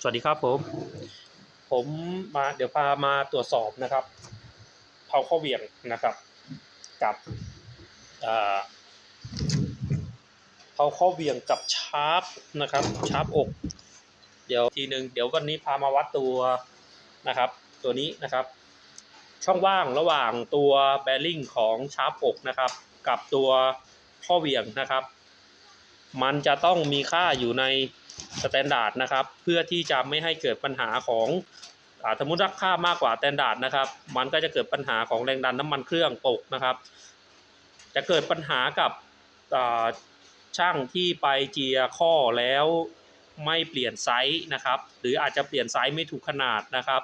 สวัสดีครับผม ผมมาเดี๋ยวพามาตรวจสอบนะครับเผาข้อเหวียงนะครับ กับเผาข้อเหวียงกับชาร์ปนะครับชาร์ปอก เดี๋ยวทีหนึ่งเดี๋ยววันนี้พามาวัดตัวนะครับ ตัวนี้นะครับ ช่องว่างระหว่างตัวแบริ่งของชาร์ปอกนะครับ กับตัวข้อเหวียงนะครับ มันจะต้องมีค่าอยู่ใน สแตนดาร์ดนะครับ เพื่อที่จะไม่ให้เกิดปัญหาของอาสมมติราค่ามากกว่าสแตนดาร์ดนะครับ มันก็จะเกิดปัญหาของแรงดันน้ำมันเครื่องตกนะครับ จะเกิดปัญหากับช่างที่ไปเจียข้อแล้วไม่เปลี่ยนไซส์นะครับ หรืออาจจะเปลี่ยนไซส์ไม่ถูกขนาดนะครับ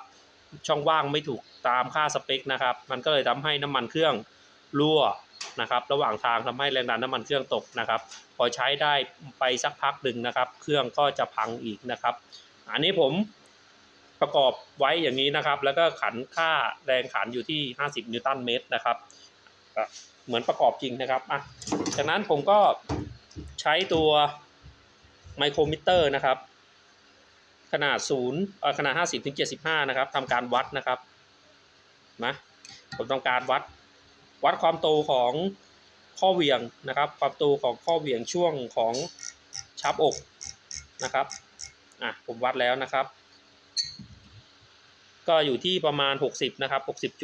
ช่องว่างไม่ถูกตามค่าสเปคนะครับ มันก็เลยทำให้น้ำมันเครื่องรั่ว นะครับระหว่างทางทำให้แรงดันน้ำมันเครื่องตกนะครับ พอใช้ได้ไปสักพักหนึ่งนะครับ เครื่องก็จะพังอีกนะครับ อันนี้ผมประกอบไว้อย่างนี้นะครับ แล้วก็ขันค่าแรงขันอยู่ที่ 50 นิวตันเมตรนะครับเหมือนประกอบจริงนะครับอะจากนั้นผมก็ใช้ตัวไมโครมิเตอร์นะครับ ขนาด0ขนาด 50ถึง75 นะครับทำการวัดนะครับนะผมต้องการวัด วัดความโตของข้อเหวียงนะครับ ความโตของข้อเหวียงช่วงของชับอกนะครับอะผมวัดแล้วนะครับ ก็อยู่ที่ประมาณ 60นะครับ60.4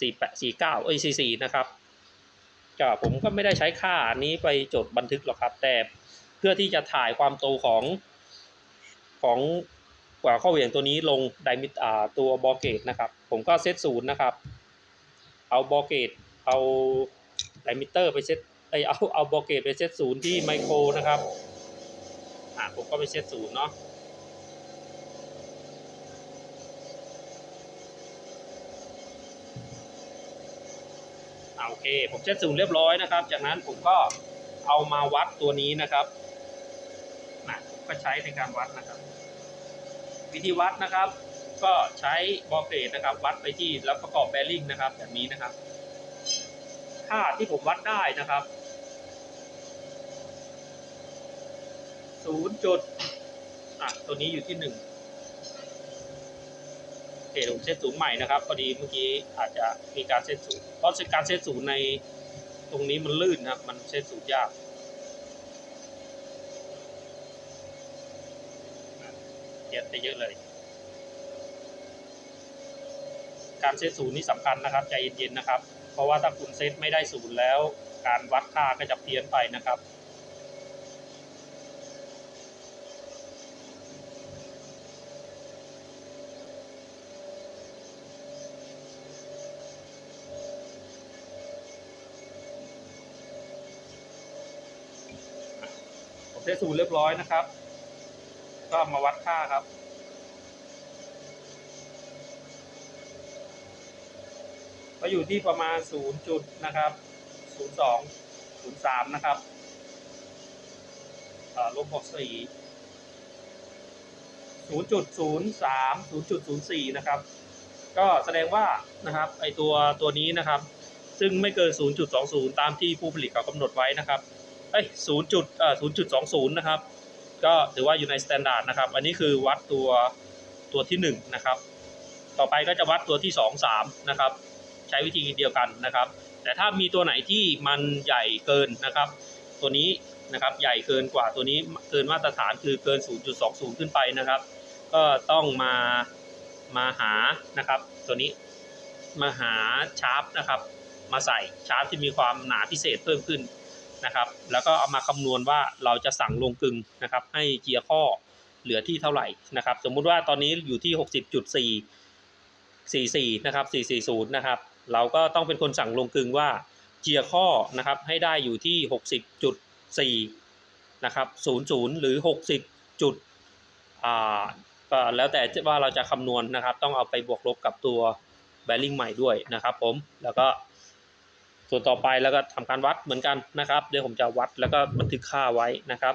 48 49เอ้ย44นะครับก็ผมก็ไม่ได้ใช้ค่านี้ไปจดบันทึกหรอกครับ แต่เพื่อที่จะถ่ายความโตของของกว่าข้อเหวี่ยงตัวนี้ลงไดมิตอ่าตัวบอเกตนะครับ ผมก็เซตศูนย์นะครับ เอาบอเกตเอาไดมิเตอร์ไปเซตไอเอาเอาบอเกตไปเซตศูนย์ที่ไมโครนะครับอ่าผมก็ไปเซตศูนย์เนาะโอเค ผมเซตศูนย์เรียบร้อยนะครับ จากนั้นผมก็เอามาวัดตัวนี้นะครับนะก็ใช้ในการวัดนะครับ วิธีวัดนะครับ ก็ใช้บอลเกรดนะครับ วัดไปที่แล้วประกอบแบริ่งนะครับ แบบนี้นะครับ ค่าที่ผมวัดได้นะครับศูนย์จุดอะตัวนี้อยู่ที่หนึ่งโอเคผมเซตศูนย์ใหม่นะครับพอดีเมื่อกี้อาจจะมีการเซตศูนย์เพราะการเซตศูนย์ในตรงนี้มันลื่นนะครับ มันเซตศูนย์ยากเยอะได้เยอะเลย การเซตศูนย์นี่สำคัญนะครับใจเย็นๆนะครับ เพราะว่าถ้าคุณเซตไม่ได้ศูนย์แล้ว การวัดค่าก็จะเพี้ยนไปนะครับเซตศูนย์เรียบร้อยนะครับ ก็มาวัดค่าครับ ก็อยู่ที่ประมาณ0จุดนะครับ02 03นะครับเอ่อลบ64 0.03 0.04 นะครับ ก็แสดงว่านะครับไอตัวตัวนี้นะครับ ซึ่งไม่เกิน 0.20 ตามที่ผู้ผลิตเขากำหนดไว้นะครับเอ้ย0จุดเอ่อ0.20 นะครับ ก็ถือว่าอยู่ในสแตนดาร์ดนะครับ อันนี้คือวัดตัวตัวที่ 1 นะครับ ต่อไปก็จะวัดตัวที่ 2 3 นะครับ ใช้วิธีเดียวกันนะครับ แต่ถ้ามีตัวไหนที่มันใหญ่เกินนะครับ ตัวนี้นะครับใหญ่เกินกว่าตัวนี้เกินมาตรฐานคือเกิน 0.20 ขึ้นไปนะครับ ก็ต้องมามาหานะครับ ตัวนี้มาหาชาร์ปนะครับ มาใส่ชาร์ปที่มีความหนาพิเศษเพิ่มขึ้นนะครับ แล้วก็เอามาคำนวณว่าเราจะสั่งลงกึงนะครับ ให้เจียร์ข้อเหลือที่เท่าไหร่นะครับ สมมุติว่าตอนนี้อยู่ที่ 60.4 44นะครับ440นะครับ เราก็ต้องเป็นคนสั่งลงกึงว่าเจียข้อนะครับให้ได้อยู่ที่ 60.4นะครับ00 หรือ 60จุดอ่าแล้วแต่ว่าเราจะคำนวณนะครับ ต้องเอาไปบวกลบกับตัวแบริ่งใหม่ด้วยนะครับผมแล้วก็ส่วนต่อไปแล้วก็ทำการวัดเหมือนกันนะครับ เดี๋ยวผมจะวัดแล้วก็บันทึกค่าไว้นะครับ